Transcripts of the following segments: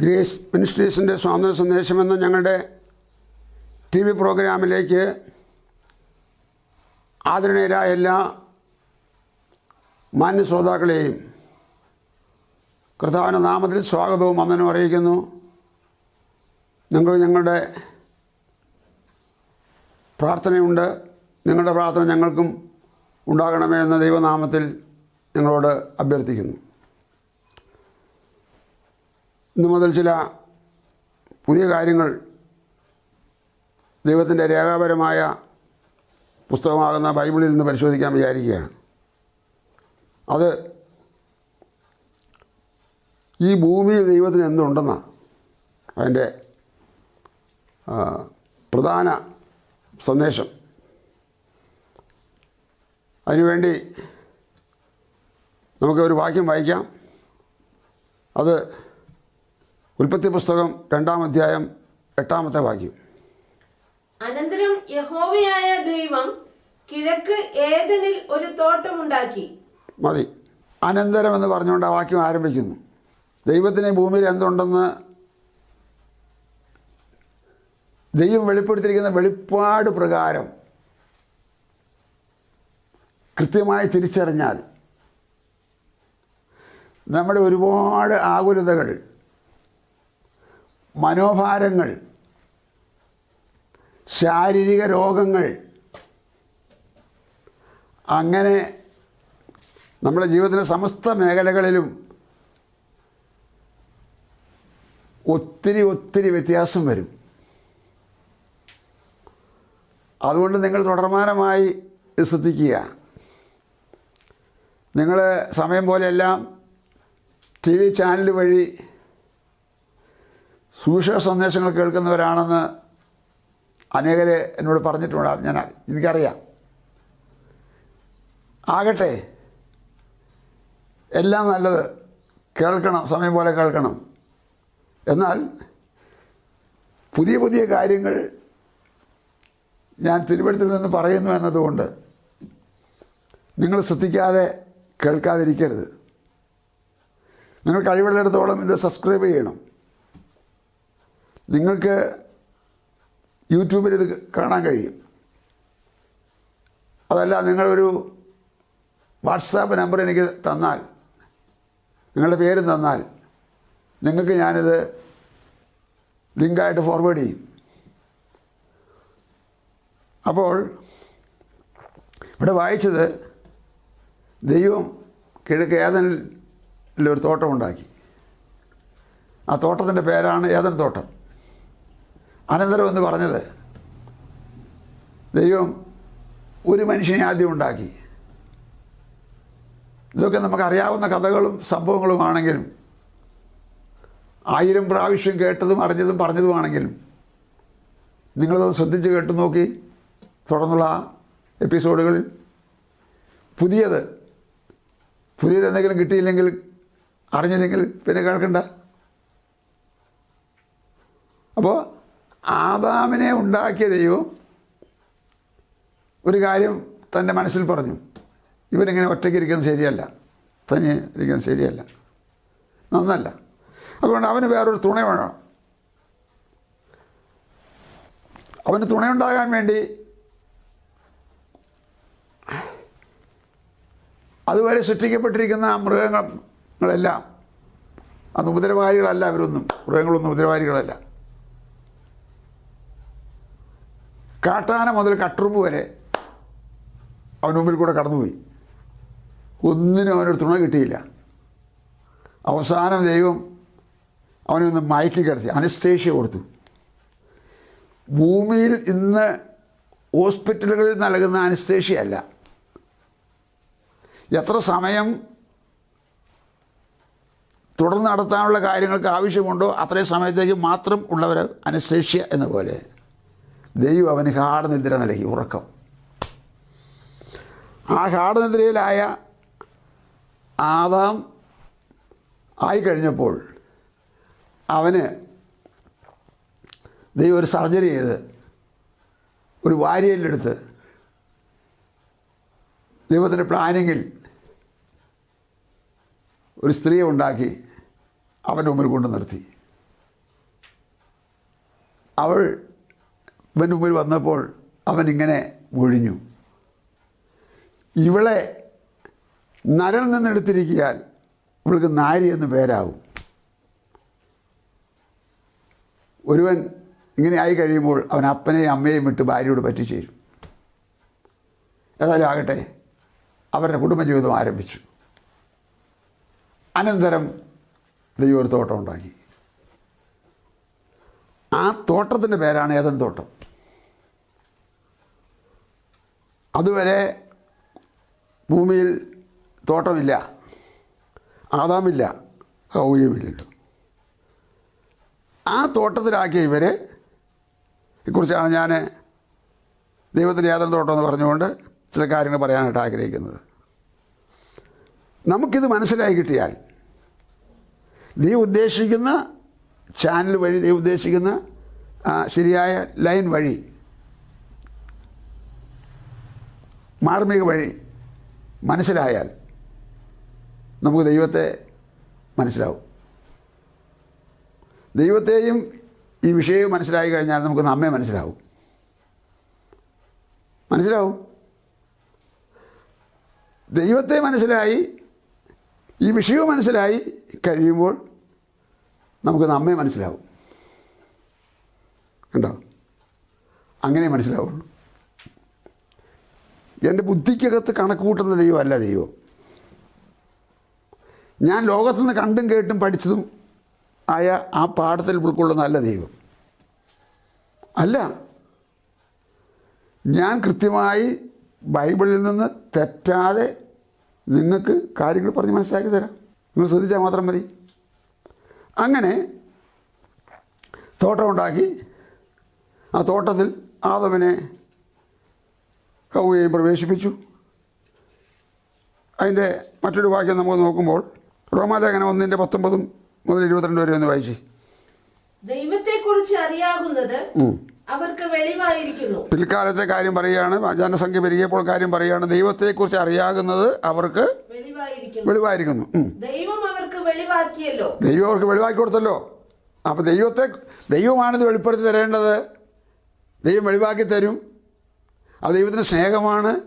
Grace മിനിസ്ട്രീസിന്റെ സ്വാതന്ത്ര്യ സന്ദേശമെന്ന ഞങ്ങളുടെ T V പ്രോഗ്രാമിലേക്ക് ആദരണീയരായ എല്ലാ മാന്യ ശ്രോതാക്കളെയും കർത്താവിന്റെ നാമത്തിൽ സ്വാഗതവും വന്ദനവും അറിയിക്കുന്നു. നിങ്ങൾ ഞങ്ങളുടെ പ്രാർത്ഥനയുണ്ട്. നിങ്ങളുടെ പ്രാർത്ഥന ഞങ്ങൾക്കും ഉണ്ടാകണമേ എന്ന ദൈവനാമത്തിൽ നിങ്ങളോട് അഭ്യർത്ഥിക്കുന്നു. ഇന്നു മുതൽ ചില പുതിയ കാര്യങ്ങൾ ദൈവത്തിന്റെ രേഖാപരമായ പുസ്തകമാകുന്ന ബൈബിളിൽ നിന്ന് പരിശോധിക്കാൻ വിചാരിക്കുകയാണ്. അത് ഈ ഭൂമിയിൽ ദൈവത്തിന് എന്തുണ്ടെന്നാണ് അതിന്റെ പ്രധാന സന്ദേശം. അതിനുവേണ്ടി നമുക്ക് ഒരു വാക്യം വായിക്കാം. അത് ഉൽപ്പത്തി പുസ്തകം രണ്ടാം അധ്യായം എട്ടാമത്തെ വാക്യം അനന്തരം യഹോവയായ ദൈവം കിഴക്ക് ഏതനിൽ ഒരു തോട്ടമുണ്ടാക്കി. മതി. അനന്തരം എന്ന് പറഞ്ഞുകൊണ്ട് ആ വാക്യം ആരംഭിക്കുന്നു. ദൈവത്തിന് ഭൂമിയിൽ എന്തുണ്ടെന്ന് ദൈവം വെളിപ്പെടുത്തിയിരിക്കുന്ന വെളിപ്പാട് പ്രകാരം കൃത്യമായി തിരിച്ചറിഞ്ഞാൽ നമ്മുടെ ഒരുപാട് ആകുലതകൾ മനോഭാരങ്ങൾ ശാരീരിക രോഗങ്ങൾ അങ്ങനെ നമ്മുടെ ജീവിതത്തിലെ സമസ്ത മേഖലകളിലും ഒത്തിരി ഒത്തിരി വ്യത്യാസം വരും. അതുകൊണ്ട് നിങ്ങൾ തുടർമാനമായി ശ്രദ്ധിക്കുക. നിങ്ങൾ സമയം പോലെയെല്ലാം ടി വി ചാനൽ വഴി സുവിശേഷ സന്ദേശങ്ങൾ കേൾക്കുന്നവരാണെന്ന് അനേകരെ എന്നോട് പറഞ്ഞിട്ടുണ്ട്. ഞാൻ എനിക്കറിയാം. ആകട്ടെ എല്ലാം നല്ലത് കേൾക്കണം സമയം പോലെ കേൾക്കണം. എന്നാൽ പുതിയ പുതിയ കാര്യങ്ങൾ ഞാൻ തിരുവനന്തപുരത്തിൽ നിന്ന് പറയുന്നു എന്നതുകൊണ്ട് നിങ്ങൾ ശ്രദ്ധിക്കാതെ കേൾക്കാതിരിക്കരുത്. നിങ്ങൾ കഴിവുള്ളിടത്തോളം ഇത് സബ്സ്ക്രൈബ് ചെയ്യണം. നിങ്ങൾക്ക് യൂട്യൂബിൽ ഇത് കാണാൻ കഴിയും. അതല്ല നിങ്ങളൊരു വാട്സാപ്പ് നമ്പർ എനിക്ക് തന്നാൽ നിങ്ങളുടെ പേര് തന്നാൽ നിങ്ങൾക്ക് ഞാനിത് ലിങ്കായിട്ട് ഫോർവേഡ് ചെയ്യും. അപ്പോൾ ഇവിടെ വായിച്ചത് ദൈവം കിഴക്ക് ഏതനിൽ ഒരു തോട്ടമുണ്ടാക്കി ആ തോട്ടത്തിന്റെ പേരാണ് ഏതൻ തോട്ടം. അനന്തരം എന്ന് പറഞ്ഞത്? ദൈവം ഒരു മനുഷ്യനെ ആദ്യം ഉണ്ടാക്കി. ഇതൊക്കെ നമുക്കറിയാവുന്ന കഥകളും സംഭവങ്ങളുമാണെങ്കിലും ആയിരം പ്രാവശ്യം കേട്ടതും അറിഞ്ഞതും പറഞ്ഞതുമാണെങ്കിലും നിങ്ങളത് ശ്രദ്ധിച്ച് കേട്ടു നോക്കി തുടർന്നുള്ള എപ്പിസോഡുകളിൽ. പുതിയത് പുതിയത് എന്തെങ്കിലും കിട്ടിയില്ലെങ്കിൽ അറിഞ്ഞില്ലെങ്കിൽ പിന്നെ കേൾക്കണ്ട. അപ്പോൾ ആദാമിനെ ഉണ്ടാക്കിയ ദൈവം ഒരു കാര്യം തന്റെ മനസ്സിൽ പറഞ്ഞു. ഇവനിങ്ങനെ ഒറ്റയ്ക്ക് ഇരിക്കുന്നത് ശരിയല്ല. തനി ഇരിക്കുന്നത് ശരിയല്ല. നന്നല്ല. അതുകൊണ്ട് അവന് വേറൊരു തുണ വേണം. അവന് തുണയുണ്ടാകാൻ വേണ്ടി അതുവരെ സൃഷ്ടിക്കപ്പെട്ടിരിക്കുന്ന മൃഗങ്ങളെല്ലാം അന്ന് ഉപദ്രവകാരികളല്ല അവരൊന്നും. മൃഗങ്ങളൊന്നും ഉപദ്രവകാരികളല്ല കാട്ടാന മുതൽ കട്ടുറുമ്പ് വരെ അവൻ മുമ്പിൽ കൂടെ കടന്നുപോയി. ഒന്നിനും അവനൊരു തുണ കിട്ടിയില്ല. അവസാനം ദൈവം അവനെ ഒന്ന് മയക്കി കിടത്തി അനസ്തേഷ്യ കൊടുത്തു. ഭൂമിയിൽ ഇന്ന് ഹോസ്പിറ്റലുകളിൽ നൽകുന്ന അനസ്തേഷ്യല്ല എത്ര സമയം തുടർന്ന് നടത്താനുള്ള കാര്യങ്ങൾക്ക് ആവശ്യമുണ്ടോ അത്രയും സമയത്തേക്ക് മാത്രം ഉള്ളവർ അനശേഷ്യ എന്ന പോലെ. ദൈവം അവന് ഹാടനിദ്ര നൽകി ഉറക്കം. ആ ഹാടനിദ്രയിലായ ആദാം ആയിക്കഴിഞ്ഞപ്പോൾ അവന് ദൈവം ഒരു സർജറി ചെയ്ത് ഒരു വാരിയലിലെടുത്ത് ദൈവത്തിന്റെ പ്ലാനിങ്ങിൽ ഒരു സ്ത്രീയെ ഉണ്ടാക്കി അവന്റെ മുമ്പിൽ കൊണ്ടു നിർത്തി. അവൾ ഇവന്റെ മുമ്പിൽ വന്നപ്പോൾ അവൻ ഇങ്ങനെ ഒഴിഞ്ഞു ഇവളെ നരൽ നിന്നെടുത്തിരിക്കാൻ ഇവൾക്ക് നാരി എന്ന് പേരാവും. ഒരുവൻ ഇങ്ങനെ ആയി കഴിയുമ്പോൾ അവൻ അപ്പനെയും അമ്മയെയും വിട്ട് ഭാര്യയോട് പറ്റിച്ചേരും. ഏതായാലും ആകട്ടെ അവരുടെ കുടുംബജീവിതം ആരംഭിച്ചു. അനന്തരം ദൈവം ഒരു തോട്ടം ഉണ്ടാക്കി. ആ തോട്ടത്തിന്റെ പേരാണ് ഏതൻ തോട്ടം. അതുവരെ ഭൂമിയിൽ തോട്ടമില്ല ആദാമില്ല ഹൗയുമില്ലല്ലോ ആ തോട്ടത്തിലാക്കിയ ഇവരെ കുറിച്ചാണ് ഞാൻ ദൈവത്തിന്റെ യാതൊരു തോട്ടം എന്ന് പറഞ്ഞുകൊണ്ട് ചില കാര്യങ്ങൾ പറയാനായിട്ട് ആഗ്രഹിക്കുന്നത്. നമുക്കിത് മനസ്സിലായി കിട്ടിയാൽ നീ ഉദ്ദേശിക്കുന്ന ചാനൽ വഴി നീ ഉദ്ദേശിക്കുന്ന ശരിയായ ലൈൻ വഴി മാർമിക വഴി മനസ്സിലായാൽ നമുക്ക് ദൈവത്തെ മനസ്സിലാവും. ദൈവത്തെയും ഈ വിഷയവും മനസ്സിലായി കഴിഞ്ഞാൽ നമുക്ക് നമ്മെ മനസ്സിലാവും. മനസ്സിലാവും? ദൈവത്തെ മനസ്സിലായി ഈ വിഷയവും മനസ്സിലായി കഴിയുമ്പോൾ നമുക്ക് നമ്മെ മനസ്സിലാവും. കണ്ടോ? അങ്ങനെ മനസ്സിലാവുള്ളൂ. എന്റെ ബുദ്ധിക്കകത്ത് കണക്ക് കൂട്ടുന്ന ദൈവമല്ല ദൈവം. ഞാൻ ലോകത്തുനിന്ന് കണ്ടും കേട്ടും പഠിച്ചതും ആയ ആ പാഠത്തിൽ ഉൾക്കൊള്ളുന്നതല്ല ദൈവം. അല്ല. ഞാൻ കൃത്യമായി ബൈബിളിൽ നിന്ന് തെറ്റാതെ നിങ്ങൾക്ക് കാര്യങ്ങൾ പറഞ്ഞ് മനസ്സിലാക്കി തരാം. നിങ്ങൾ ശ്രദ്ധിച്ചാൽ മാത്രം മതി. അങ്ങനെ തോട്ടമുണ്ടാക്കി ആ തോട്ടത്തിൽ ആദവനെ കൗകയും പ്രവേശിപ്പിച്ചു. അതിന്റെ മറ്റൊരു വാക്യം നമുക്ക് നോക്കുമ്പോൾ റോമാലേഖനം ഒന്നിന്റെ പത്തൊമ്പതും മുതൽ ഇരുപത്തിരണ്ട് വരെ ഒന്ന് വായിച്ചേ. ദൈവത്തെക്കുറിച്ച് അറിയാകുന്നത് അവർക്ക് വെളിവായിരിക്കുന്നു. പിൽക്കാലത്തെ കാര്യം പറയുകയാണ് ജനസംഖ്യ പെരുകിയപ്പോൾ കാര്യം പറയുകയാണ് ദൈവത്തെക്കുറിച്ച് അറിയാകുന്നത് അവർക്ക് വെളിവായിരിക്കുന്നു. വെളിവായിരിക്കുന്നു. ദൈവം അവർക്ക് വെളിവാക്കിയല്ലോ. ദൈവം അവർക്ക് വെളിവാക്കി കൊടുത്തല്ലോ. അപ്പോൾ ദൈവത്തെ ദൈവമാണിത് വെളിപ്പെടുത്തി തരേണ്ടത്. ദൈവം വെളിവാക്കി തരും. അത് ദൈവത്തിന്റെ സ്നേഹമാണ്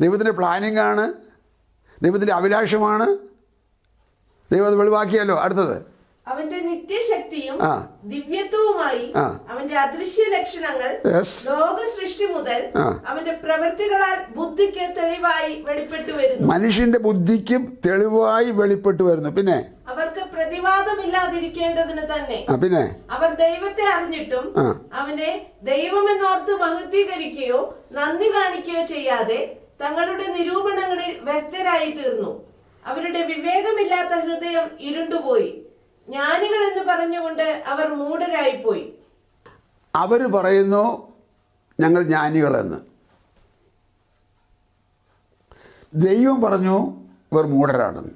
ദൈവത്തിന്റെ പ്ലാനിംഗ് ആണ് ദൈവത്തിന്റെ അഭിലാഷമാണ്. ദൈവം അത് വെളിവാക്കിയല്ലോ. അടുത്തത്. അവന്റെ നിത്യശക്തിയും. ദിവ്യത്വവുമായി അവന്റെ അദൃശ്യ ലക്ഷണങ്ങൾ ലോക സൃഷ്ടി മുതൽ അവന്റെ പ്രവൃത്തികളാൽ ബുദ്ധിക്ക് തെളിവായി വെളിപ്പെട്ടു വരുന്നു. മനുഷ്യന്റെ ബുദ്ധിക്കും തെളിവായി വെളിപ്പെട്ടു വരുന്നു. പിന്നെ? അവർക്ക് പ്രതിവാദമില്ലാതിരിക്കേണ്ടതിന് തന്നെ പിന്നെ? അവർ ദൈവത്തെ അറിഞ്ഞിട്ടും. അവനെ ദൈവമെന്നോർത്ത് മഹത്വീകരിക്കുകയോ നന്ദി കാണിക്കുകയോ ചെയ്യാതെ തങ്ങളുടെ നിരൂപണങ്ങളിൽ വ്യക്തരായി തീർന്നു അവരുടെ വിവേകമില്ലാത്ത ഹൃദയം ഇരുണ്ടുപോയി. ജ്ഞാനികൾ എന്ന് പറഞ്ഞുകൊണ്ട് അവർ മൂഢരായിപ്പോയി. അവർ പറയുന്നു ഞങ്ങൾ ജ്ഞാനികളെന്ന്. ദൈവം പറഞ്ഞു ഇവർ മൂഢരാണെന്ന്.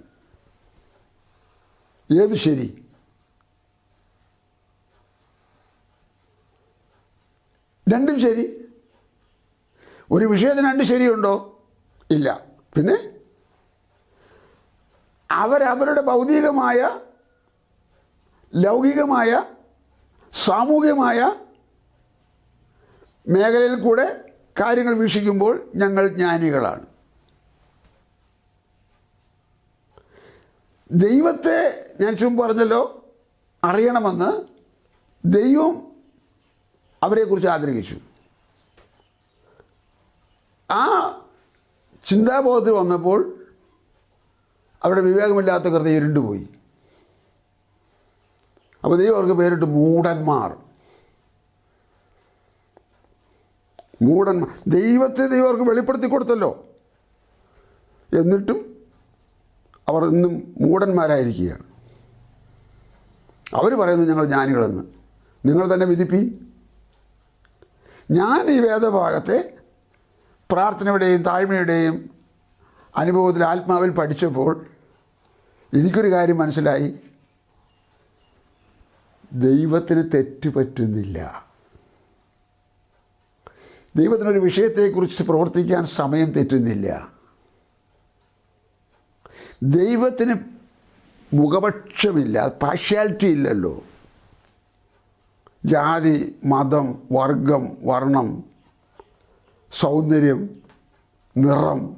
ഏത് ശരി? രണ്ടും ശരി. ഒരു വിഷയത്തിന് രണ്ട് ശരിയുണ്ടോ? ഇല്ല. പിന്നെ? അവരവരുടെ ഭൗതികമായ ലൗകികമായ സാമൂഹികമായ മേഖലയിൽ കൂടെ കാര്യങ്ങൾ വീക്ഷിക്കുമ്പോൾ ഞങ്ങൾ ജ്ഞാനികളാണ്. ദൈവത്തെ ഞാൻ ചുമ പറഞ്ഞല്ലോ അറിയണമെന്ന് ദൈവം അവരെക്കുറിച്ച് ആഗ്രഹിച്ചു. ആ ചിന്താബോധത്തിൽ വന്നപ്പോൾ അവരുടെ വിവേകമില്ലാത്ത കൃതി ഇരുണ്ടുപോയി. അപ്പോൾ ദൈവം അവർക്ക് പേരിട്ട് മൂടന്മാർ മൂടന്മാർ ദൈവത്തെ ദൈവം അവർക്ക് വെളിപ്പെടുത്തി കൊടുത്തല്ലോ. എന്നിട്ടും അവർ ഇന്നും മൂടന്മാരായിരിക്കുകയാണ് അവർ പറയുന്നു ഞങ്ങൾ ജ്ഞാനികളെന്ന്. നിങ്ങൾ തന്നെ വിധിപ്പി. ഞാൻ ഈ വേദഭാഗത്തെ പ്രാർത്ഥനയുടെയും താഴ്മയുടെയും അനുഭവത്തിൽ ആത്മാവിൽ പഠിച്ചപ്പോൾ എനിക്കൊരു കാര്യം മനസ്സിലായി. ദൈവത്തിന് തെറ്റ് പറ്റുന്നില്ല. ദൈവത്തിനൊരു വിഷയത്തെക്കുറിച്ച് പ്രവർത്തിക്കാൻ സമയം തെറ്റുന്നില്ല. ദൈവത്തിന് മുഖപക്ഷമില്ല പാഷ്യാലിറ്റി ഇല്ലല്ലോ. ജാതി മതം വർഗം വർണം സൗന്ദര്യം നിറം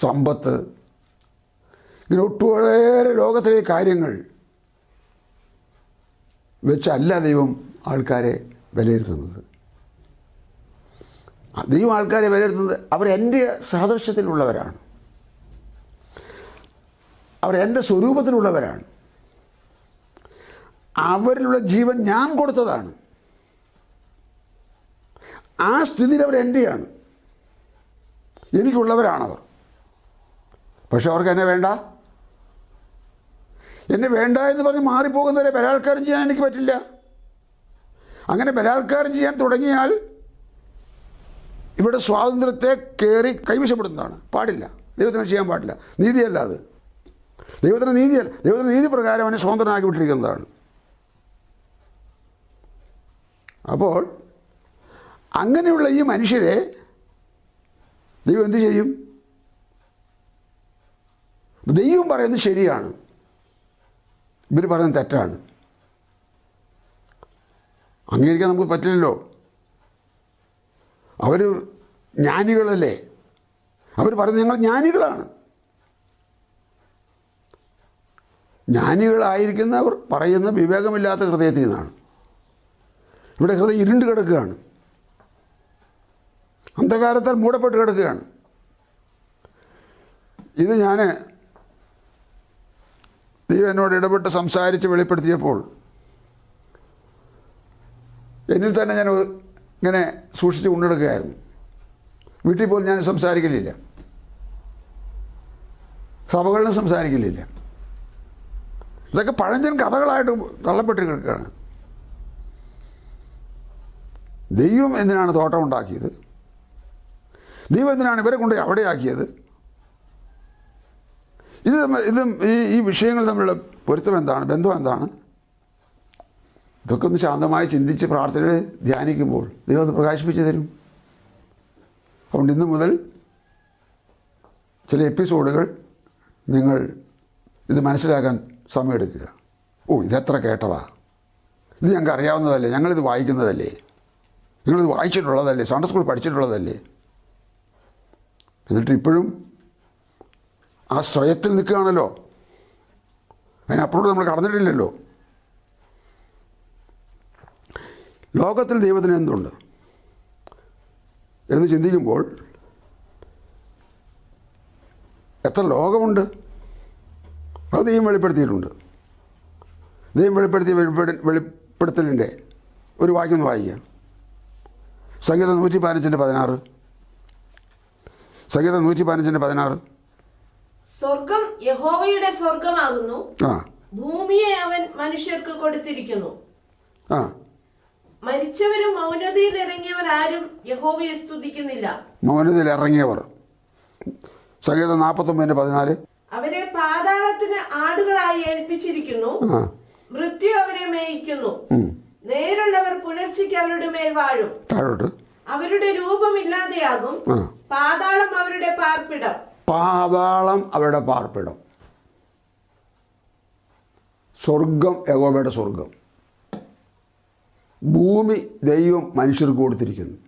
സമ്പത്ത് ഇങ്ങനെ ഒട്ടുവളരെ ലോകത്തിലെ കാര്യങ്ങൾ വെച്ചല്ല ദൈവം ആൾക്കാരെ വിലയിരുത്തുന്നത്. ദൈവം ആൾക്കാരെ വിലയിരുത്തുന്നത് അവർ എന്റെ സാദൃശ്യത്തിലുള്ളവരാണ് അവർ എന്റെ സ്വരൂപത്തിലുള്ളവരാണ്. അവരിലുള്ള ജീവൻ ഞാൻ കൊടുത്തതാണ്. ആ സ്ഥിതിയിൽ അവർ എന്റെയാണ് എനിക്കുള്ളവരാണവർ. പക്ഷെ അവർക്ക് എന്നെ വേണ്ട? എന്നെ വേണ്ട എന്ന് പറഞ്ഞ് മാറിപ്പോകുന്നവരെ ബലാത്കാരം ചെയ്യാൻ എനിക്ക് പറ്റില്ല. അങ്ങനെ ബലാത്കാരം ചെയ്യാൻ തുടങ്ങിയാൽ ഇവിടെ സ്വാതന്ത്ര്യത്തെ കയറി കൈവശപ്പെടുന്നതാണ്. പാടില്ല. ദൈവത്തിന് ചെയ്യാൻ പാടില്ല. നീതിയല്ല അത്. ദൈവത്തിന് നീതിയല്ല. ദൈവത്തിന് നീതി പ്രകാരം അവനെ സ്വതന്ത്രനാക്കി വിട്ടിരിക്കുന്നതാണ്. അപ്പോൾ അങ്ങനെയുള്ള ഈ മനുഷ്യരെ ദൈവം എന്ത് ചെയ്യും? ദൈവം പറയുന്നത് ശരിയാണ്. ഇവർ പറയുന്നത് തെറ്റാണ്. അംഗീകരിക്കാൻ നമുക്ക് പറ്റില്ലല്ലോ. അവർ ജ്ഞാനികളല്ലേ? അവർ പറയുന്നത് ഞങ്ങൾ ജ്ഞാനികളാണ്. ജ്ഞാനികളായിരിക്കുന്നവർ പറയുന്ന വിവേകമില്ലാത്ത ഹൃദയത്തിൽ നിന്നാണ്. ഇവിടെ ഹൃദയം ഇരുണ്ട് കിടക്കുകയാണ്. അന്ധകാരത്താൽ മൂടപ്പെട്ട് കിടക്കുകയാണ്. ഇത് ഞാൻ ദൈവം എന്നോട് ഇടപെട്ട് സംസാരിച്ച് വെളിപ്പെടുത്തിയപ്പോൾ എന്നിൽ തന്നെ ഞാൻ ഇങ്ങനെ സൂക്ഷിച്ച് കൊണ്ടെടുക്കുകയായിരുന്നു വീട്ടിൽ പോലും ഞാൻ സംസാരിക്കലില്ല. സഭകളിലും സംസാരിക്കലില്ല. ഇതൊക്കെ പഴഞ്ചൻ കഥകളായിട്ട് തള്ളപ്പെട്ട് കിടക്കുകയാണ് ദൈവം എന്തിനാണ് തോട്ടം ഉണ്ടാക്കിയത്? ദൈവം എന്തിനാണ് ഇവരെ കൊണ്ട് അവിടെ ആക്കിയത് ഇത് തമ്മിൽ ഇതും ഈ ഈ വിഷയങ്ങൾ തമ്മിലുള്ള പൊരുത്തം എന്താണ്? ബന്ധം എന്താണ്? ഇതൊക്കെ ഒന്ന് ശാന്തമായി ചിന്തിച്ച് പ്രാർത്ഥനയിൽ ധ്യാനിക്കുമ്പോൾ ദൈവം അത് പ്രകാശിപ്പിച്ച് തരും. അതുകൊണ്ട് ഇന്ന് മുതൽ ചില എപ്പിസോഡുകൾ നിങ്ങൾ ഇത് മനസ്സിലാക്കാൻ സമയമെടുക്കുക. ഓ ഇതെത്ര കേട്ടതാ. ഇത് ഞങ്ങൾക്ക് അറിയാവുന്നതല്ലേ ഞങ്ങളിത് വായിക്കുന്നതല്ലേ. നിങ്ങളിത് വായിച്ചിട്ടുള്ളതല്ലേ സൺഡേ സ്കൂൾ പഠിച്ചിട്ടുള്ളതല്ലേ. എന്നിട്ട് ഇപ്പോഴും ആ സ്വയത്തിൽ നിൽക്കുകയാണല്ലോ. അതിനപ്പുറം നമ്മൾ കടന്നിട്ടില്ലല്ലോ. ലോകത്തിൽ ദൈവത്തിന് എന്തുണ്ട്? എന്ന് ചിന്തിക്കുമ്പോൾ എത്ര ലോകമുണ്ട്? അത് ദൈവം വെളിപ്പെടുത്തിയിട്ടുണ്ട്. ദൈവം വെളിപ്പെടുത്തിയ വെളിപ്പെടു വെളിപ്പെടുത്തലിന്റെ ഒരു വാക്യം ഒന്ന് വായിക്കുക സംഗീതം നൂറ്റി പതിനഞ്ചിന്റെ പതിനാറ്. സംഗീതം നൂറ്റി പതിനഞ്ചിന്റെ പതിനാറ്. സ്വർഗം യഹോവയുടെ സ്വർഗമാകുന്നു. ഭൂമിയെ അവൻ മനുഷ്യർക്ക് കൊടുത്തിരിക്കുന്നു. മരിച്ചവരും മൗനതയിൽ ഇറങ്ങിയവർ ആരും യഹോവയെ സ്തുതിക്കുന്നില്ല. മൗനതയിൽ ഇറങ്ങിയവർ. സംഗീതം നാപ്പത്തൊമ്പതിന്റെ പതിനാല്. അവരെ പാതാളത്തിന് ആടുകളായി ഏൽപ്പിച്ചിരിക്കുന്നു. മൃത്യു അവരെ മേയിക്കുന്നു. നേരുള്ളവർ പുലർച്ചയ്ക്ക് അവരുടെ മേൽ വാഴും. അവരുടെ രൂപമില്ലാതെയാകും. പാതാളം അവരുടെ പാർപ്പിടം. പാതാളം അവരുടെ പാർപ്പിടം. സ്വർഗം യഹോവയുടെ സ്വർഗം. ഭൂമി ദൈവം മനുഷ്യർക്ക് കൊടുത്തിരിക്കുന്നു.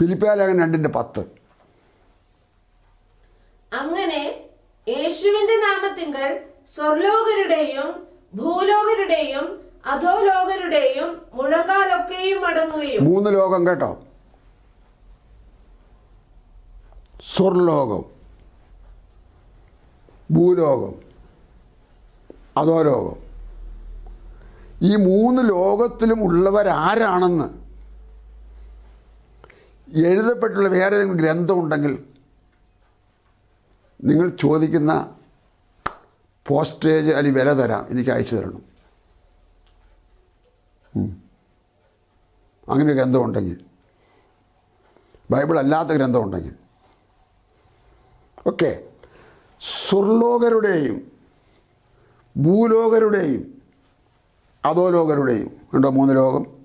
പിലിപ്പാലകൻ രണ്ടിന്റെ പത്ത്. അങ്ങനെ യേശുവിന്റെ നാമത്തിങ്കൽ സ്വർലോകരുടെയും ഭൂലോകരുടെയും അധോലോകരുടെയും മുഴങ്കാലൊക്കെയും അടങ്ങുകയും മൂന്ന് ലോകം കേട്ടോ. സ്വർലോകം ഭൂലോകം അധോലോകം. ഈ മൂന്ന് ലോകത്തിലും ഉള്ളവരാരാണെന്ന് എഴുതപ്പെട്ടുള്ള വേറെ ഏതെങ്കിലും ഗ്രന്ഥമുണ്ടെങ്കിൽ നിങ്ങൾ ചോദിക്കുന്ന പോസ്റ്റേജ് അല്ലെങ്കിൽ വില തരാം എനിക്ക് അയച്ചു തരണം. അങ്ങനെ ഗ്രന്ഥമുണ്ടെങ്കിൽ ബൈബിൾ അല്ലാത്ത ഗ്രന്ഥം ഓക്കെ. സ്വർലോകരുടെയും ഭൂലോകരുടെയും അധോലോകരുടെയും ഉണ്ടോ മൂന്ന് ലോകം?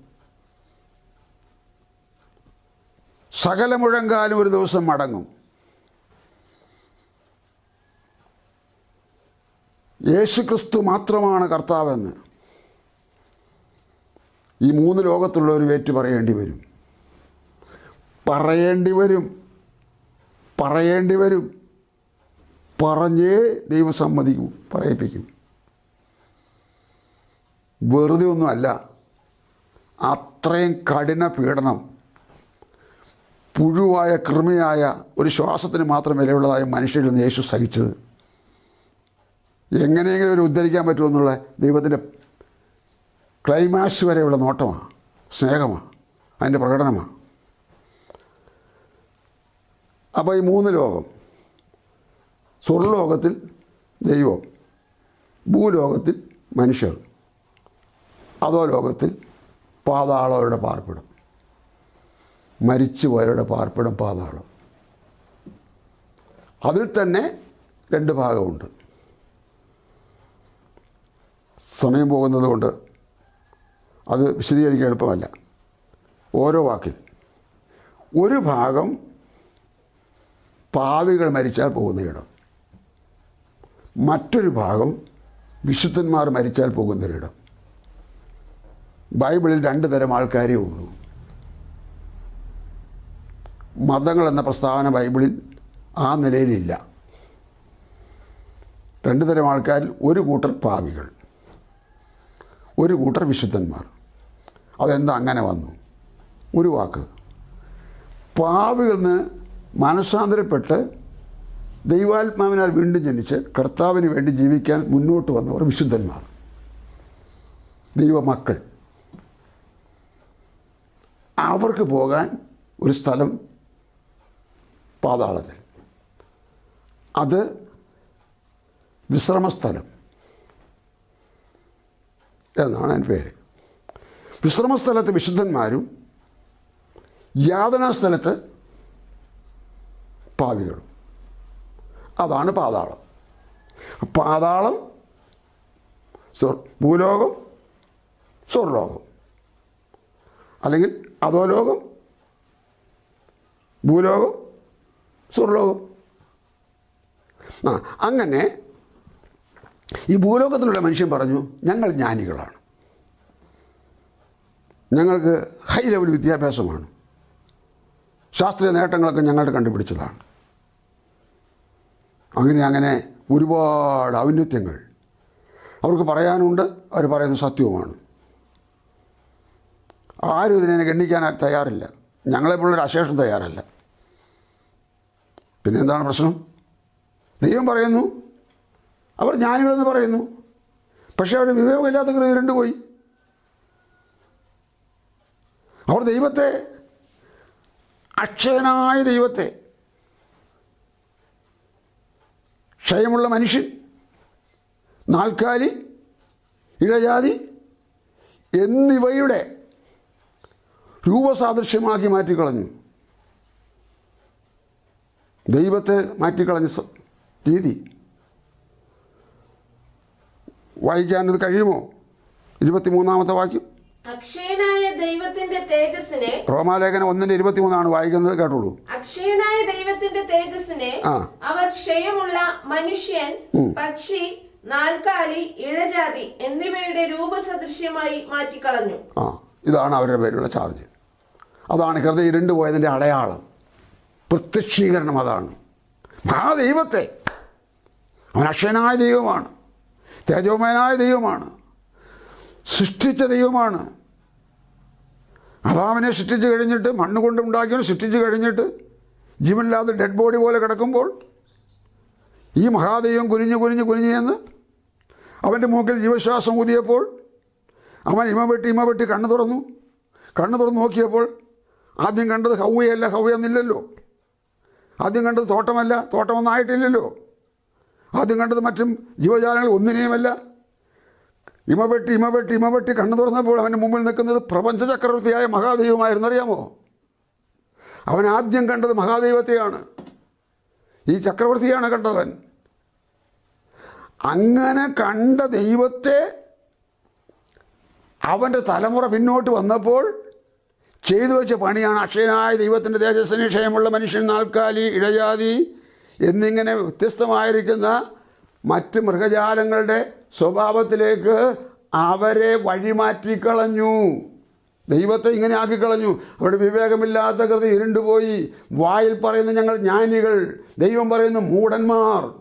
സകല മുഴങ്കാലും ഒരു ദിവസം മടങ്ങും യേശുക്രിസ്തു മാത്രമാണ് കർത്താവെന്ന് ഈ മൂന്ന് ലോകത്തുള്ളവർ ഏറ്റു പറയേണ്ടി വരും. പറയേണ്ടി വരും. പറയേണ്ടി വരും. പറഞ്ഞേ ദൈവം സമ്മതിക്കൂ പറയിപ്പിക്കും. വെറുതെ ഒന്നുമല്ല അത്രയും കഠിന പീഡനം പുഴുവായ കൃമിയായ ഒരു ശ്വാസത്തിന് മാത്രം വിലയുള്ളതായ മനുഷ്യരിൽ യേശു സഹിച്ചത്. എങ്ങനെയെങ്കിലും ഒരു ഉദ്ധരിക്കാൻ പറ്റുമെന്നുള്ള ദൈവത്തിന്റെ ക്ലൈമാക്സ് വരെയുള്ള നോട്ടമാണ് സ്നേഹമാണ് അതിന്റെ പ്രകടനമാണ് അപ്പോൾ ഈ മൂന്ന് ലോകം സ്വർലോകത്തിൽ ദൈവം ഭൂലോകത്തിൽ മനുഷ്യർ അതോ ലോകത്തിൽ പാതാളവരുടെ പാർപ്പിടം മരിച്ചുപോയവരുടെ പാർപ്പിടം പാതാളം. അതിൽ തന്നെ രണ്ട് ഭാഗമുണ്ട്. സമയം പോകുന്നത് കൊണ്ട് അത് വിശദീകരിക്കാൻ എളുപ്പമല്ല. ഓരോ വാക്കിൽ. ഒരു ഭാഗം പാവികൾ മരിച്ചാൽ പോകുന്ന ഇടം. മറ്റൊരു ഭാഗം വിശുദ്ധന്മാർ മരിച്ചാൽ പോകുന്നൊരിടം. ബൈബിളിൽ രണ്ട് തരം ആൾക്കാരേ ഉള്ളൂ. മതങ്ങൾ എന്ന പ്രസ്താവന ബൈബിളിൽ ആ നിലയിലില്ല. രണ്ട് തരം ആൾക്കാരിൽ ഒരു കൂട്ടർ പാവികൾ ഒരു കൂട്ടർ വിശുദ്ധന്മാർ. അതെന്താ അങ്ങനെ വന്നു? ഒരു വാക്ക്. പാവികളിൽ നിന്ന് മനസ്സാന്തരപ്പെട്ട് ദൈവാത്മാവിനാൽ വീണ്ടും ജനിച്ച് കർത്താവിന് വേണ്ടി ജീവിക്കാൻ മുന്നോട്ട് വന്നവർ വിശുദ്ധന്മാർ. ദൈവമക്കൾ. അവർക്ക് പോകാൻ ഒരു സ്ഥലം പാതാളത്തിൽ. അത് വിശ്രമസ്ഥലം എന്നാണ് എന്റെ പേര്. വിശ്രമസ്ഥലത്ത് വിശുദ്ധന്മാരും യാതനാ സ്ഥലത്ത് പാവികളും. അതാണ് പാതാളം. പാതാളം ഭൂലോകം സ്വർലോകം. അല്ലെങ്കിൽ അധോലോകം ഭൂലോകം സ്വർലോകം. ആ അങ്ങനെ ഈ ഭൂലോകത്തിലുള്ള മനുഷ്യൻ പറഞ്ഞു ഞങ്ങൾ ജ്ഞാനികളാണ്. ഞങ്ങൾക്ക് ഹൈ ലെവൽ വിദ്യാഭ്യാസമാണ്. ശാസ്ത്രീയ നേട്ടങ്ങളൊക്കെ ഞങ്ങളുടെ കണ്ടുപിടിച്ചതാണ്. അങ്ങനെ അങ്ങനെ ഒരുപാട് ഔന്നത്യങ്ങൾ. അവർക്ക് പറയാനുണ്ട് അവർ പറയുന്നത് സത്യവുമാണ്. ആരും ഇതിനെ ഗണ്ണിക്കാൻ തയ്യാറില്ല. ഞങ്ങളെപ്പോലുള്ളൊരു അശേഷം തയ്യാറല്ല. പിന്നെ എന്താണ് പ്രശ്നം? ദൈവം പറയുന്നു. അവർ ജ്ഞാനികളെന്ന് പറയുന്നു. പക്ഷേ അവരുടെ വിവേകമില്ലാത്ത കൃതി രണ്ടുപോയി. അവർ ദൈവത്തെ അക്ഷയനായ ദൈവത്തെ ക്ഷയമുള്ള മനുഷ്യൻ നാൽക്കാലി ഇഴജാതി എന്നിവയുടെ രൂപസാദൃശ്യമാക്കി മാറ്റിക്കളഞ്ഞു. ദൈവത്തെ മാറ്റിക്കളഞ്ഞ രീതി. വായിക്കാനത് കഴിയുമോ? ഇരുപത്തി മൂന്നാമത്തെ വാക്യം. അക്ഷയനായ ദൈവത്തിന്റെ തേജസ്സിനെ റോമാലേഖനം ഒന്നിന്റെ ഇരുപത്തിമൂന്നാണ്. വായിക്കുന്നത് കേട്ടോളൂ. അക്ഷയനായ ദൈവത്തിന്റെ തേജസ്സിനെ അവർ ക്ഷയമുള്ള മനുഷ്യൻ പക്ഷി നാൽക്കാലി ഇഴജാതി എന്നിവയുടെ രൂപസദൃശ്യമായി മാറ്റിക്കളഞ്ഞു. ആ ഇതാണ് അവരുടെ പേരിലുള്ള ചാർജ്. അതാണ് ഹൃദയം ഇരുണ്ടു പോയതിന്റെ അടയാളം. പ്രത്യക്ഷീകരണം അതാണ്. മഹാദൈവത്തെ ദൈവത്തെ. അവൻ അക്ഷയനായ ദൈവമാണ്. തേജോമയനായ ദൈവമാണ്. സൃഷ്ടിച്ച ദൈവമാണ്. അതാവിനെ സൃഷ്ടിച്ചു കഴിഞ്ഞിട്ട് മണ്ണ് കൊണ്ട് ഉണ്ടാക്കിയവൻ സൃഷ്ടിച്ച് കഴിഞ്ഞിട്ട് ജീവനില്ലാതെ ഡെഡ് ബോഡി പോലെ കിടക്കുമ്പോൾ ഈ മഹാദൈവം കുനിഞ്ഞ് കുനിഞ്ഞ് കുനിഞ്ഞ് എന്ന് അവന്റെ മൂക്കിൽ ജീവശ്വാസം ഊതിയപ്പോൾ അവൻ ഇമ വെട്ടി ഇമ വെട്ടി കണ്ണു തുറന്നു. കണ്ണു തുറന്ന് നോക്കിയപ്പോൾ ആദ്യം കണ്ടത് ഹൗവയല്ല ഹൗവയെന്നില്ലല്ലോ. ആദ്യം കണ്ടത് തോട്ടമല്ല തോട്ടമൊന്നായിട്ടില്ലല്ലോ ആദ്യം കണ്ടത് മറ്റും ജീവജാലങ്ങൾ ഒന്നിനെയുമല്ല. ഇമവെട്ടി ഇമവെട്ടി ഇമവെട്ടി കണ്ണു തുറന്നപ്പോൾ അവന്റെ മുമ്പിൽ നിൽക്കുന്നത് പ്രപഞ്ച ചക്രവർത്തിയായ മഹാദൈവമായിരുന്നു അറിയാമോ അവൻ ആദ്യം കണ്ടത് മഹാദൈവത്തെയാണ്. ഈ ചക്രവർത്തിയാണ് കണ്ടവൻ. അങ്ങനെ കണ്ട ദൈവത്തെ അവന്റെ തലമുറ പിന്നോട്ട് വന്നപ്പോൾ ചെയ്തു വെച്ച പണിയാണ് അക്ഷയനായ ദൈവത്തിന്റെ തേജസ്സിന് ക്ഷയമുള്ള മനുഷ്യൻ നാൽക്കാലി ഇഴജാതി എന്നിങ്ങനെ വ്യത്യസ്തമായിരിക്കുന്ന മറ്റ് മൃഗജാലങ്ങളുടെ സ്വഭാവത്തിലേക്ക് അവരെ വഴിമാറ്റിക്കളഞ്ഞു. ദൈവത്തെ ഇങ്ങനെ ആക്കിക്കളഞ്ഞു. അവിടെ വിവേകമില്ലാത്ത കൃതി ഇരുണ്ടുപോയി. വായിൽ പറയുന്ന ഞങ്ങൾ ജ്ഞാനികൾ. ദൈവം പറയുന്ന മൂടന്മാർ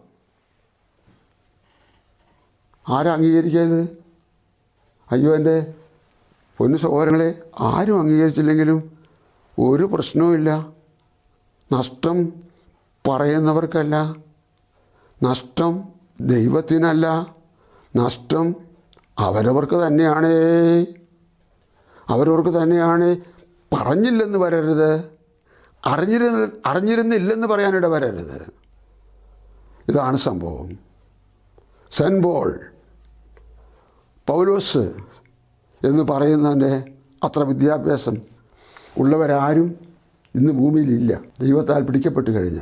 ആരാ അംഗീകരിക്കരുത് അയ്യോ എന്റെ പൊന്നു സഹോദരങ്ങളെ ആരും അംഗീകരിച്ചില്ലെങ്കിലും ഒരു പ്രശ്നവുമില്ല നഷ്ടം പറയുന്നവർക്കല്ല. നഷ്ടം ദൈവത്തിനല്ല നഷ്ടം അവരവർക്ക് തന്നെയാണ്. അവരവർക്ക് തന്നെയാണ്. പറഞ്ഞില്ലെന്ന് വരരുത്. അറിഞ്ഞിരുന്ന അറിഞ്ഞിരുന്നില്ലെന്ന് പറയാനിട വരരുത്. ഇതാണ് സംഭവം. സെൻ ബോൾ പൗലോസ് എന്ന് പറയുന്നതിന്റെ അത്ര വിദ്യാഭ്യാസം ഉള്ളവരാരും ഇന്ന് ഭൂമിയിലില്ല. ദൈവത്താൽ പിടിക്കപ്പെട്ട് കഴിഞ്ഞ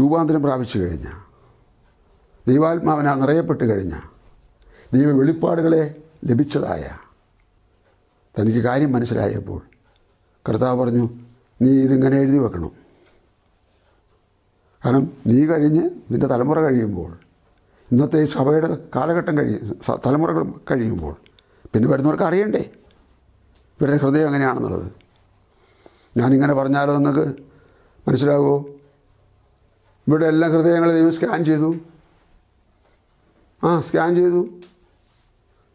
രൂപാന്തരം പ്രാപിച്ചു കഴിഞ്ഞ. ദൈവാത്മാവിനാൽ നിറയപ്പെട്ട് കഴിഞ്ഞ ദൈവ വെളിപ്പാടുകളെ ലഭിച്ചതായ തനിക്ക് കാര്യം മനസ്സിലായപ്പോൾ കർത്താവ് പറഞ്ഞു നീ ഇതിങ്ങനെ എഴുതി വെക്കണം. കാരണം നീ കഴിഞ്ഞ് നിന്റെ തലമുറ കഴിയുമ്പോൾ ഇന്നത്തെ ഈ സഭയുടെ കാലഘട്ടം കഴിയും തലമുറകൾ കഴിയുമ്പോൾ പിന്നെ വരുന്നവർക്ക് അറിയണ്ടേ? ഇവരുടെ ഹൃദയം എങ്ങനെയാണെന്നുള്ളത്? ഞാനിങ്ങനെ പറഞ്ഞാലോ നിങ്ങൾക്ക് മനസ്സിലാകുമോ ഇവിടെ എല്ലാ ഹൃദയങ്ങളെ ദൈവം സ്കാൻ ചെയ്തു. ആ സ്കാൻ ചെയ്തു.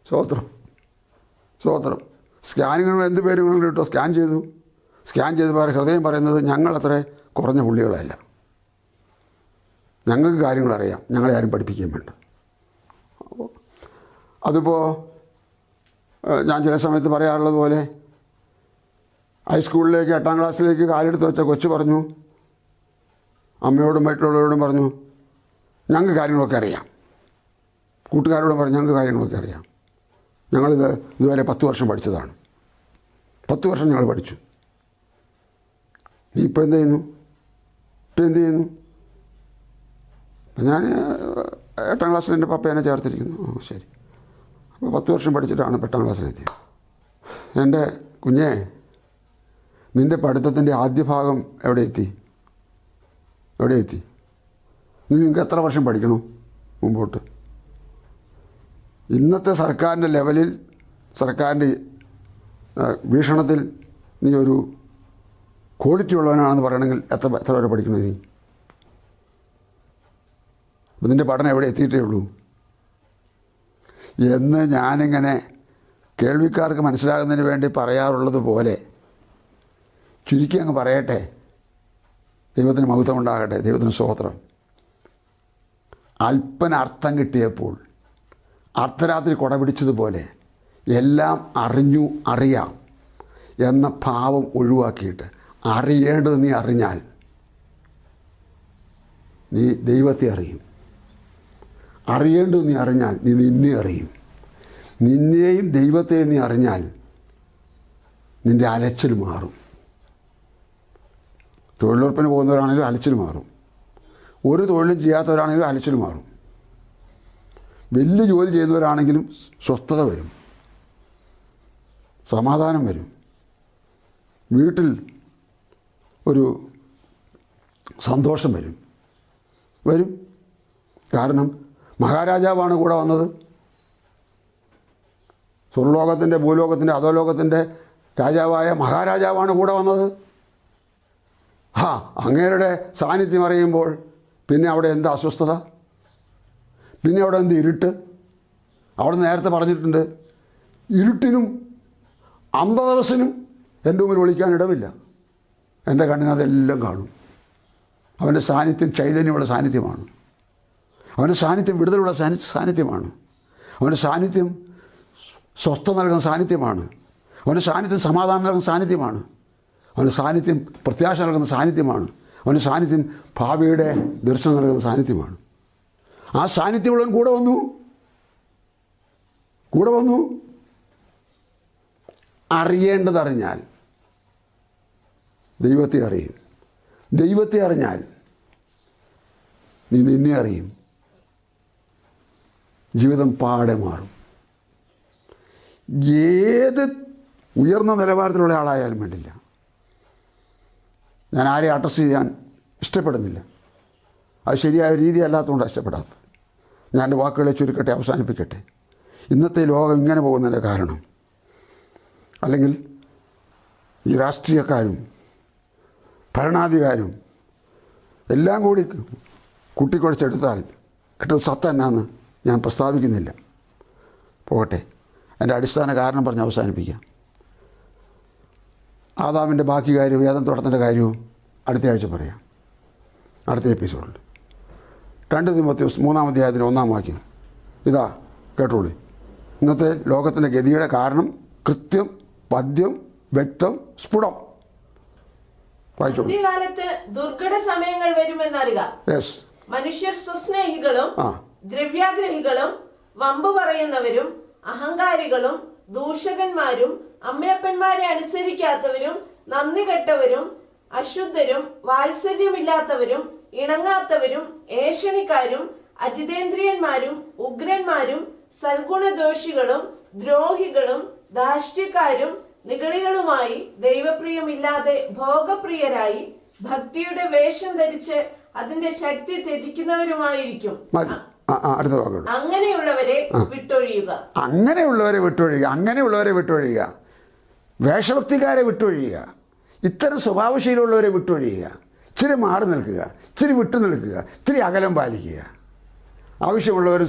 സ്വോത്രം സ്വോത്രം സ്കാനിങ്ങൾ എന്ത് പേരുകളും കിട്ടോ സ്കാൻ ചെയ്തു. സ്കാൻ ചെയ്ത് പറ ഹൃദയം പറയുന്നത് ഞങ്ങളത്ര കുറഞ്ഞ പുള്ളികളല്ല. ഞങ്ങൾക്ക് കാര്യങ്ങൾ അറിയാം. ഞങ്ങളെ ആരും പഠിപ്പിക്കുകയും വേണ്ട. അതിപ്പോൾ ഞാൻ ചില സമയത്ത് പറയാറുള്ളത് പോലെ ഹൈസ്കൂളിലേക്ക് എട്ടാം ക്ലാസ്സിലേക്ക് കാലെടുത്ത് വെച്ച കൊച്ചു പറഞ്ഞു. അമ്മയോടും മറ്റുള്ളവരോടും പറഞ്ഞു ഞങ്ങൾക്ക് കാര്യങ്ങളൊക്കെ അറിയാം. കൂട്ടുകാരോടും പറഞ്ഞു ഞങ്ങൾക്ക് കാര്യങ്ങളൊക്കെ അറിയാം. ഞങ്ങളിത് ഇതുവരെ പത്ത് വർഷം പഠിച്ചതാണ്. പത്ത് വർഷം ഞങ്ങൾ പഠിച്ചു. നീ ഇപ്പോൾ എന്ത് ചെയ്യുന്നു? ഇപ്പം എന്ത് ചെയ്യുന്നു ഞാൻ എട്ടാം ക്ലാസ്സിൽ എന്റെ പപ്പ എന്നെ ചേർത്തിരിക്കുന്നു. ഓ ശരി. അപ്പോൾ പത്ത് വർഷം പഠിച്ചിട്ടാണ് എട്ടാം ക്ലാസ്സിലെത്തിയത്. എന്റെ കുഞ്ഞേ നിന്റെ പഠിത്തത്തിന്റെ ആദ്യ ഭാഗം എവിടെ എത്തി? എവിടെ എത്തി? നിങ്ങൾക്ക് എത്ര വർഷം പഠിക്കണം മുമ്പോട്ട്? ഇന്നത്തെ സർക്കാരിന്റെ ലെവലിൽ സർക്കാരിന്റെ വീക്ഷണത്തിൽ നീ ഒരു ക്വാളിറ്റി ഉള്ളവനാണെന്ന് പറയണമെങ്കിൽ എത്ര എത്ര വരെ പഠിക്കണം നീ? അപ്പം നിന്റെ പഠനം എവിടെ എത്തിയിട്ടേ ഉള്ളൂ? എന്ന് ഞാനിങ്ങനെ കേൾവിക്കാർക്ക് മനസ്സിലാകുന്നതിന് വേണ്ടി പറയാറുള്ളത് പോലെ ചുരുക്കി അങ്ങ് പറയട്ടെ. ദൈവത്തിന് മഹത്വം ഉണ്ടാകട്ടെ ദൈവത്തിന് സ്തോത്രം. അല്പന അർത്ഥം കിട്ടിയപ്പോൾ അർദ്ധരാത്രി കൊടപിടിച്ചതുപോലെ എല്ലാം അറിഞ്ഞു അറിയാം എന്ന ഭാവം ഒഴിവാക്കിയിട്ട് അറിയേണ്ടത് നീ അറിഞ്ഞാൽ നീ ദൈവത്തെ അറിയും. അറിയേണ്ടത് നീ അറിഞ്ഞാൽ നീ നിന്നെ അറിയും. നിന്നെയും ദൈവത്തെയും നീ അറിഞ്ഞാൽ നിന്റെ അലച്ചിൽ മാറും. തൊഴിലുറപ്പിന് പോകുന്നവരാണെങ്കിലും അലച്ചിൽ മാറും. ഒരു തൊഴിലും ചെയ്യാത്തവരാണെങ്കിലും അലച്ചിൽ മാറും. വലിയ ജോലി ചെയ്തവരാണെങ്കിലും സ്വസ്ഥത വരും. സമാധാനം വരും. വീട്ടിൽ ഒരു സന്തോഷം വരും. വരും. കാരണം മഹാരാജാവാണ് കൂടെ വന്നത്. സ്വർലോകത്തിന്റെ ഭൂലോകത്തിന്റെ അധോലോകത്തിന്റെ രാജാവായ മഹാരാജാവാണ് കൂടെ വന്നത്. ആ അങ്ങേരുടെ സാന്നിധ്യം അറിയുമ്പോൾ പിന്നെ അവിടെ എന്ത് അസ്വസ്ഥത? പിന്നെ അവിടെ എന്ത് ഇരുട്ട്? അവിടെ നേരത്തെ പറഞ്ഞിട്ടുണ്ട് ഇരുട്ടിനും അന്ധതവസനും എന്റെ മുമ്പിൽ വിളിക്കാൻ ഇടമില്ല. എന്റെ കണ്ണിന് അതെല്ലാം കാണും. അവന്റെ സാന്നിധ്യം ചൈതന്യമുള്ള സാന്നിധ്യമാണ്. അവന്റെ സാന്നിധ്യം വിടുതലുള്ള സാന്നി സാന്നിധ്യമാണ്. അവന്റെ സാന്നിധ്യം സ്വസ്ഥ നൽകുന്ന സാന്നിധ്യമാണ്. അവന്റെ സാന്നിധ്യം സമാധാനം നൽകുന്ന സാന്നിധ്യമാണ്. അവന്റെ സാന്നിധ്യം പ്രത്യാശ നൽകുന്ന സാന്നിധ്യമാണ്. അവന്റെ സാന്നിധ്യം ഭാവിയുടെ ദർശനം നൽകുന്ന സാന്നിധ്യമാണ്. ആ സാന്നിധ്യമുള്ളവൻ കൂടെ വന്നു. കൂടെ വന്നു. അറിയേണ്ടതറിഞ്ഞാൽ ദൈവത്തെ അറിയും. ദൈവത്തെ അറിഞ്ഞാൽ നീ നിന്നെ അറിയും. ജീവിതം പാടെ മാറും. ഏത് ഉയർന്ന നിലവാരത്തിലുള്ള ആളായാലും വേണ്ടില്ല. ഞാൻ ആരെ അഡ്രസ്സ് ചെയ്യാൻ ഇഷ്ടപ്പെടുന്നില്ല. അത് ശരിയായ രീതി അല്ലാത്തതുകൊണ്ട് ഇഷ്ടപ്പെടാത്തത്. ഞാൻ എന്റെ വാക്കുകളെ ചുരുക്കട്ടെ അവസാനിപ്പിക്കട്ടെ. ഇന്നത്തെ ലോകം ഇങ്ങനെ പോകുന്നതിന്റെ കാരണം അല്ലെങ്കിൽ ഈ രാഷ്ട്രീയക്കാരും ഭരണാധികാരും എല്ലാം കൂടി കൂട്ടിക്കുഴച്ചെടുത്താൽ കിട്ടുന്ന സത്ത എന്നാന്ന് ഞാൻ പ്രസ്താവിക്കുന്നില്ല. പോകട്ടെ എന്റെ അടിസ്ഥാന കാരണം പറഞ്ഞ് അവസാനിപ്പിക്കാം. ആദാമിന്റെ ബാക്കി കാര്യവും ഏതം തുടത്തിന്റെ കാര്യവും അടുത്ത ആഴ്ച പറയാം. അടുത്ത എപ്പിസോഡിൽ. രണ്ട് തിമോത്യോസ് മൂന്നാം അധ്യായത്തിന്റെ ഒന്നാം വാക്യം. ഇതാ കേട്ടോളി. ഇന്നത്തെ ലോകത്തിന്റെ ഗതിയുടെ കാരണം കൃത്യം പദ്യം വ്യക്തം സ്ഫുടം. വായിച്ചോളൂ. ദുർഘട സമയങ്ങൾ വരുമെന്നറിക യെസ് മനുഷ്യർ സുസ്നേഹികളും. ദ്രവ്യാഗ്രഹികളും വമ്പ് പറയുന്നവരും അഹങ്കാരികളും ദൂഷകന്മാരും അമ്മയപ്പന്മാരെ അനുസരിക്കാത്തവരും നന്ദി കെട്ടവരും അശുദ്ധരും വാത്സല്യമില്ലാത്തവരും ഇണങ്ങാത്തവരും ഏഷണിക്കാരും അജിതേന്ദ്രിയന്മാരും ഉഗ്രന്മാരും സൽഗുണദോഷികളും ദ്രോഹികളും ധാർഷ്ട്യക്കാരും നിഗളികളുമായി ദൈവപ്രിയമില്ലാതെ ഭോഗപ്രിയരായി ഭക്തിയുടെ വേഷം ധരിച്ച് അതിന്റെ ശക്തി ത്യജിക്കുന്നവരുമായിരിക്കും. അടുത്ത വാക്കുകൾ അങ്ങനെയുള്ളവരെ വിട്ടൊഴിയുക. അങ്ങനെയുള്ളവരെ വിട്ടൊഴിയുക. അങ്ങനെയുള്ളവരെ വിട്ടൊഴിയുക. വേഷഭക്തിക്കാരെ വിട്ടൊഴിയുക. ഇത്തരം സ്വഭാവശീലമുള്ളവരെ വിട്ടൊഴിയുക. ഇച്ചിരി മാറി നിൽക്കുക ഇച്ചിരി വിട്ടു നിൽക്കുക ഇച്ചിരി അകലം പാലിക്കുക. ആവശ്യമുള്ളവരും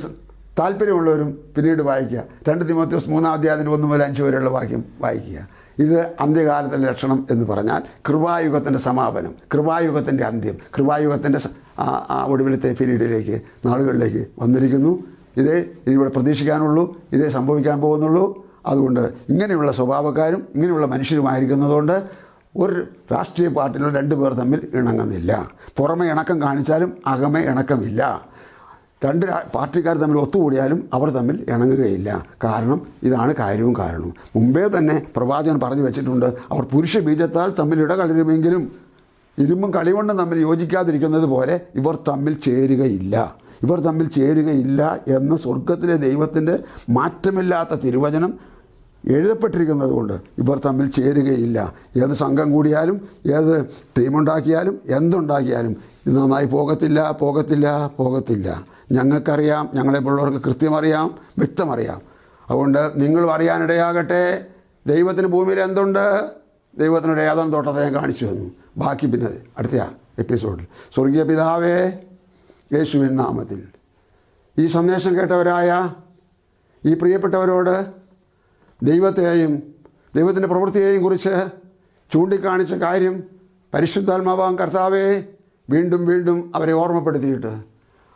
താല്പര്യമുള്ളവരും പിന്നീട് വായിക്കുക. രണ്ട് തിമോത്യോസ് മൂന്നാം അധ്യായത്തിന് ഒന്ന് മുതൽ അഞ്ച് വരെയുള്ള വാക്യം വായിക്കുക. ഇത് അന്ത്യകാലത്തിന്റെ ലക്ഷണം എന്ന് പറഞ്ഞാൽ കൃപായുഗത്തിന്റെ സമാപനം കൃപായുഗത്തിന്റെ അന്ത്യം കൃപായുഗത്തിന്റെ ആ ഒടുവിലത്തെ പീരീഡിലേക്ക് നാളുകളിലേക്ക് വന്നിരിക്കുന്നു. ഇതേ ഇവിടെ പ്രതീക്ഷിക്കാനുള്ളൂ ഇതേ സംഭവിക്കാൻ പോകുന്നുള്ളൂ. അതുകൊണ്ട് ഇങ്ങനെയുള്ള സ്വഭാവക്കാരും ഇങ്ങനെയുള്ള മനുഷ്യരുമായിരിക്കുന്നതുകൊണ്ട് ഒരു രാഷ്ട്രീയ പാർട്ടിയിലുള്ള രണ്ട് പേർ തമ്മിൽ ഇണങ്ങുന്നില്ല. പുറമെ ഇണക്കം കാണിച്ചാലും അകമേ ഇണക്കമില്ല. രണ്ട് പാർട്ടിക്കാർ തമ്മിൽ ഒത്തുകൂടിയാലും അവർ തമ്മിൽ ഇണങ്ങുകയില്ല. കാരണം ഇതാണ് കാര്യവും കാരണവും. മുമ്പേ തന്നെ പ്രവാചകൻ പറഞ്ഞു വെച്ചിട്ടുണ്ട് അവർ പുരുഷ ബീജത്താൽ തമ്മിൽ ഇടകലരുമെങ്കിലും ഇരുമ്പും കളികൊണ്ടും തമ്മിൽ യോജിക്കാതിരിക്കുന്നത് പോലെ ഇവർ തമ്മിൽ ചേരുകയില്ല. ഇവർ തമ്മിൽ ചേരുകയില്ല എന്ന് സ്വർഗത്തിലെ ദൈവത്തിന്റെ മാറ്റമില്ലാത്ത തിരുവചനം എഴുതപ്പെട്ടിരിക്കുന്നത് കൊണ്ട് ഇവർ തമ്മിൽ ചേരുകയില്ല. ഏത് സംഘം കൂടിയാലും ഏത് ടീമുണ്ടാക്കിയാലും എന്തുണ്ടാക്കിയാലും ഇത് നന്നായി പോകത്തില്ല പോകത്തില്ല പോകത്തില്ല. ഞങ്ങൾക്കറിയാം ഞങ്ങളെപ്പോലുള്ളവർക്ക് കൃത്യമറിയാം വ്യക്തമറിയാം. അതുകൊണ്ട് നിങ്ങളും അറിയാനിടയാകട്ടെ. ദൈവത്തിന് ഭൂമിയിൽ എന്തുണ്ട്? ദൈവത്തിനൊരു ഏതാനും തോട്ടത്തെ ഞാൻ കാണിച്ചു തന്നു. ബാക്കി പിന്നെ അടുത്ത എപ്പിസോഡിൽ. സ്വർഗീയ പിതാവേ യേശുവിൻ നാമത്തിൽ. ഈ സന്ദേശം കേട്ടവരായ ഈ പ്രിയപ്പെട്ടവരോട് ദൈവത്തെയും ദൈവത്തിന്റെ പ്രവൃത്തിയെയും കുറിച്ച് ചൂണ്ടിക്കാണിച്ച കാര്യം പരിശുദ്ധാത്മാവാം കർത്താവെ വീണ്ടും വീണ്ടും അവരെ ഓർമ്മപ്പെടുത്തിയിട്ട്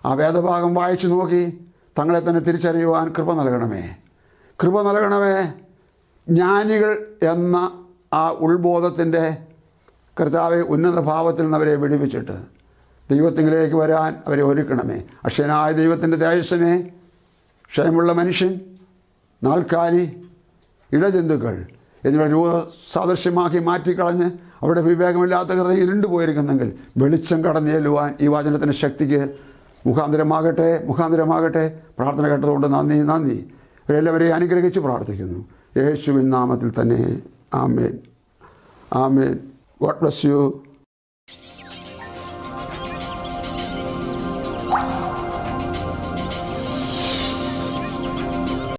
ആ വേദഭാഗം വായിച്ചു നോക്കി തങ്ങളെ തന്നെ തിരിച്ചറിയുവാൻ കൃപ നൽകണമേ. കൃപ നൽകണമേ. ജ്ഞാനികൾ എന്ന ആ ഉൾബോധത്തിന്റെ കർത്താവെ ഉന്നത ഭാവത്തിൽ നിന്ന് അവരെ വിടുവിച്ചിട്ട് ദൈവത്തിങ്കിലേക്ക് വരാൻ അവരെ ഒരുക്കണമേ. അക്ഷയനായ ദൈവത്തിന്റെ തേജസ്സിനെ ക്ഷയമുള്ള മനുഷ്യൻ നാൽക്കാലി ഇഴജന്തുക്കൾ എന്നിവ രൂപ സാദൃശ്യമാക്കി മാറ്റിക്കളഞ്ഞ് അവിടെ വിവേകമില്ലാത്ത ഹൃദയം ഇരുണ്ടു പോയിരിക്കുന്നെങ്കിൽ വെളിച്ചം കടന്നു ചെല്ലുവാൻ ഈ വചനത്തിന്റെ ശക്തിക്ക് മുഖാന്തരമാകട്ടെ മുഖാന്തരമാകട്ടെ. പ്രാർത്ഥന കേട്ടതുകൊണ്ട് നന്ദി നന്ദി. ഇവരെല്ലാവരെയും അനുഗ്രഹിച്ച് പ്രാർത്ഥിക്കുന്നു. യേശുവിൻ നാമത്തിൽ തന്നെ. ആമേൻ. ആമേൻ. God bless you.